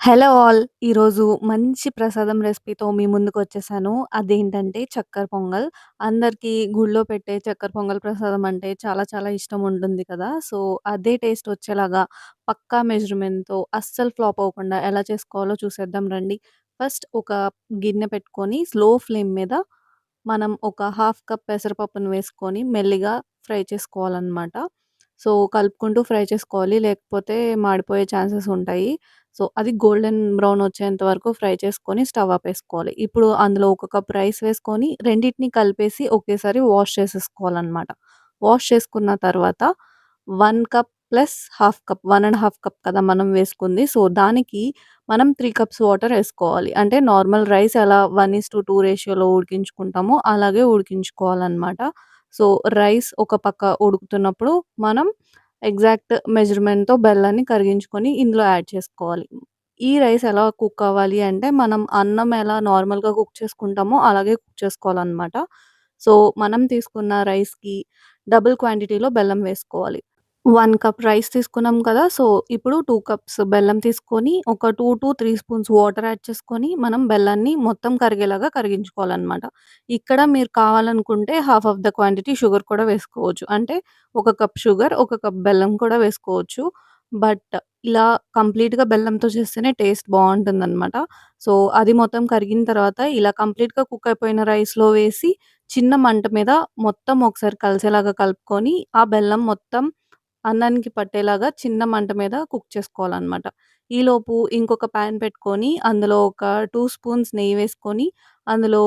Hello all! ఈరోజు మంచి ప్రసాదం రెసిపీతో మీ ముందుకు వచ్చేసాను అదేంటంటే చక్కర పొంగల్. అందరికీ గుళ్ళో పెట్టే చక్కెర పొంగల్ ప్రసాదం అంటే చాలా చాలా ఇష్టం ఉంటుంది కదా! సో, అదే టేస్ట్ వచ్చేలాగా పక్కా మెజర్‌మెంట్‌తో అస్సలు ఫ్లాప్ అవ్వకుండా ఎలా చేసుకోవాలో చూసేద్దాం రండి. ఫస్ట్ ఒక గిన్నె పెట్టుకొని స్లో ఫ్లేమ్ మీద మనం ఒక హాఫ్ కప్ పెసరపప్పును వేసుకొని మెల్లిగా ఫ్రై చేసుకోవాలనమాట. సో, కలుపుకుంటూ ఫ్రై చేసుకోవాలి. లేకపోతే మాడిపోయే ఛాన్సెస్ ఉంటాయి. సో, అది గోల్డెన్ బ్రౌన్ వచ్చేంత వరకు ఫ్రై చేసుకొని స్టవ్ ఆపేసుకోవాలి. ఇప్పుడు అందులో ఒక కప్ రైస్ వేసుకొని రెండింటిని కలిపేసి ఒకేసారి వాష్ చేసేసుకోవాలన్నమాట వాష్ చేసుకున్న తర్వాత one cup plus half cup one and half cup కదా మనం వేసుకుంది. సో, దానికి మనం త్రీ కప్స్ వాటర్ వేసుకోవాలి అంటే నార్మల్ రైస్ ఎలా 1:2 రేషియోలో ఉడికించుకుంటామో అలాగే ఉడికించుకోవాలన్నమాట సో, రైస్ ఒక పక్క ఉడుకుతున్నప్పుడు మనం ఎగ్జాక్ట్ మెజర్‌మెంట్‌తో బెల్లాన్ని కరిగించుకొని ఇందులో యాడ్ చేసుకోవాలి. ఈ రైస్ ఎలా కుక్ అవ్వాలి అంటే మనం అన్నం ఎలా నార్మల్‌గా కుక్ చేసుకుంటామో అలాగే కుక్ చేసుకోవాలనమాట. సో, మనం తీసుకున్న రైస్‌కి డబుల్ క్వాంటిటీలో బెల్లం వేసుకోవాలి. 1 కప్ రైస్ తీసుకున్నాం కదా! సో, ఇప్పుడు 2 కప్స్ బెల్లం తీసుకొని ఒక 2-3 స్పూన్స్ వాటర్ యాడ్ చేసుకొని మనం బెల్లాన్ని మొత్తం కరిగేలాగా కరిగించుకోవాలనమాట. ఇక్కడ మీరు కావాలనుకుంటే half of the quantity sugar కూడా వేసుకోవచ్చు. అంటే ఒక కప్ షుగర్, ఒక కప్ బెల్లం కూడా వేసుకోవచ్చు. బట్ ఇలా కంప్లీట్‌గా బెల్లంతో చేస్తేనే టేస్ట్ బావుంటుందనమాట. సో, అది మొత్తం కరిగిన తర్వాత ఇలా కంప్లీట్‌గా కుక్ అయిపోయిన రైస్‌లో వేసి చిన్న మంట మీద మొత్తం ఒకసారి కలిసేలాగా కలుపుకొని ఆ బెల్లం మొత్తం అన్నానికి పట్టేలాగా చిన్న మంట మీద కుక్ చేసుకోవాలనమాట. ఈలోపు ఇంకొక పాన్ పెట్టుకొని అందులో ఒక 2 స్పూన్స్ నెయ్యి వేసుకొని అందులో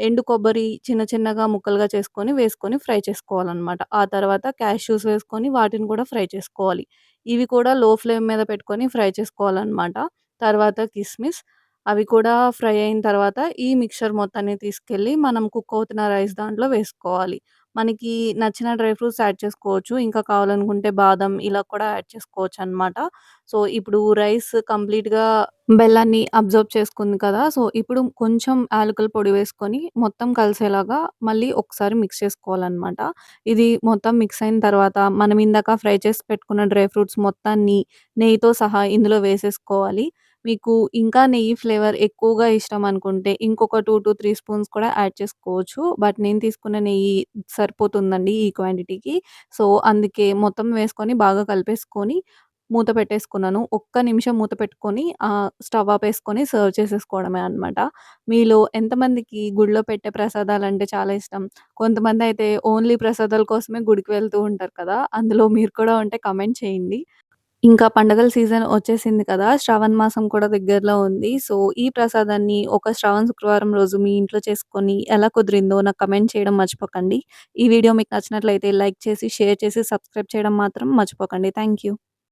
ఎండు కొబ్బరి చిన్న చిన్నగా ముక్కలుగా చేసుకొని వేసుకొని ఫ్రై చేసుకోవాలనమాట. ఆ తర్వాత క్యాష్యూస్ వేసుకొని వాటిని కూడా ఫ్రై చేసుకోవాలి. ఇవి కూడా లో ఫ్లేమ్ మీద పెట్టుకొని ఫ్రై చేసుకోవాలనమాట. తర్వాత కిస్మిస్ అవి కూడా ఫ్రై అయిన తర్వాత ఈ మిక్స్చర్ మొత్తాన్ని తీసుకెళ్ళి మనం కుక్ అవుతున్న రైస్ దాంట్లో వేసుకోవాలి. మనకి నచ్చిన డ్రై ఫ్రూట్స్ యాడ్ చేసుకోవచ్చు. ఇంకా కావాలనుకుంటే బాదం ఇలా కూడా యాడ్ చేసుకోవచ్చనమాట. సో, ఇప్పుడు రైస్ కంప్లీట్‌గా బెల్లాన్ని అబ్జర్వ్ చేసుకుంది కదా! సో, ఇప్పుడు కొంచెం యాలకుల పొడి వేసుకొని మొత్తం కలిసేలాగా మళ్ళీ ఒకసారి మిక్స్ చేసుకోవాలనమాట. ఇది మొత్తం మిక్స్ అయిన తర్వాత మనం ఇందాక ఫ్రై చేసి పెట్టుకున్న డ్రై ఫ్రూట్స్ మొత్తాన్ని నెయ్యితో సహా ఇందులో వేసేసుకోవాలి. మీకు ఇంకా నెయ్యి ఫ్లేవర్ ఎక్కువగా ఇష్టం అనుకుంటే ఇంకొక 2-3 స్పూన్స్ కూడా యాడ్ చేసుకోవచ్చు. బట్ నేను తీసుకున్న నెయ్యి సరిపోతుందండి ఈ క్వాంటిటీకి. సో, అందుకే మొత్తం వేసుకొని బాగా కలిపేసుకొని మూత పెట్టేసుకున్నాను. ఒక్క నిమిషం మూత పెట్టుకొని ఆహ్, స్టవ్ ఆపేసుకొని సర్వ్ చేసేసుకోవడమే అనమాట. మీలో ఎంతమందికి గుడిలో పెట్టే ప్రసాదాలంటే చాలా ఇష్టం? కొంతమందయితే ఓన్లీ ప్రసాదాల కోసమే గుడికి వెళ్తూ ఉంటారు కదా! అందులో మీరు కూడా ఉంటే కామెంట్ చేయండి. ఇంకా పండగల సీజన్ వచ్చేసింది కదా! శ్రావణ మాసం కూడా దగ్గరలో ఉంది. సో, ఈ ప్రసాదాన్ని ఒక శ్రావణ శుక్రవారం రోజు మీ ఇంట్లో చేసుకొని ఎలా కుదిరిందో నాకు కమెంట్ చేయడం మర్చిపోకండి. ఈ వీడియో మీకు నచ్చినట్లయితే లైక్ చేసి, షేర్ చేసి, సబ్స్క్రైబ్ చేయడం మాత్రం మర్చిపోకండి. Thank you.